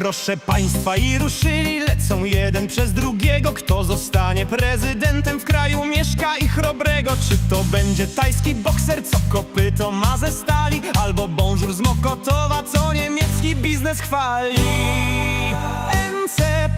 proszę państwa i ruszyli Lecą jeden przez drugiego. Kto zostanie prezydentem w kraju mieszka i chrobrego. Czy to będzie tajski bokser, co kopyto ma ze stali? Albo bonjour z Mokotowa, co niemiecki biznes chwali. Ence,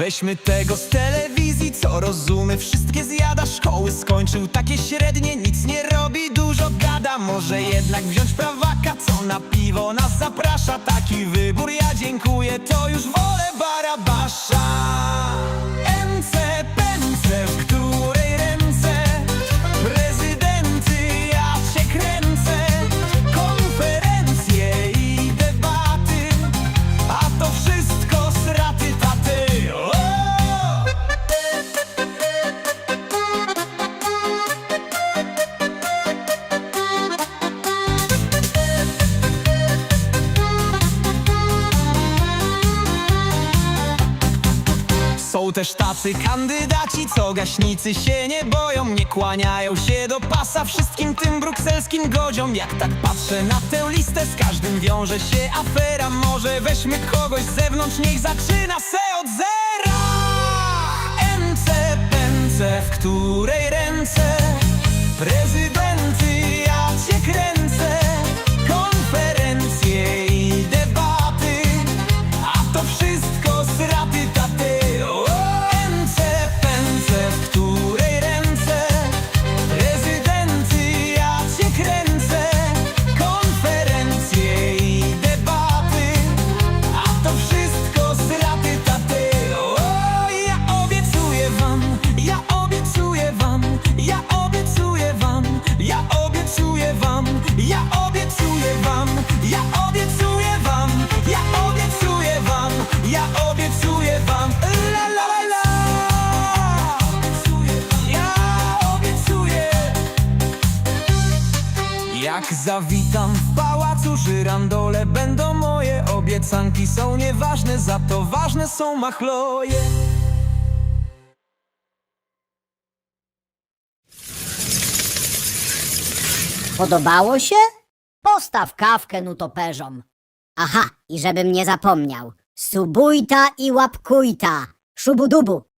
Weźmy tego z telewizji, co rozumy, wszystkie zjada Szkoły skończył. Takie średnie, nic nie robi, dużo gada. Może jednak wziąć prawaka, co na piwo nas zaprasza. Taki wybór, ja dziękuję, Też tacy kandydaci, co gaśnicy się nie boją Nie kłaniają się do pasa. Wszystkim tym brukselskim godziom Jak tak patrzę na tę listę, z każdym wiąże się afera. Może weźmy kogoś z zewnątrz, niech zaczyna se od zera. Ence, pęce, w której ręce jak zawitam w pałacu żyrandole Będą moje obiecanki Są nieważne, za to ważne są machloje Podobało się? Postaw kawkę nutoperzom. Aha, i żebym nie zapomniał. Subujta i łapkujta. Szubudubu.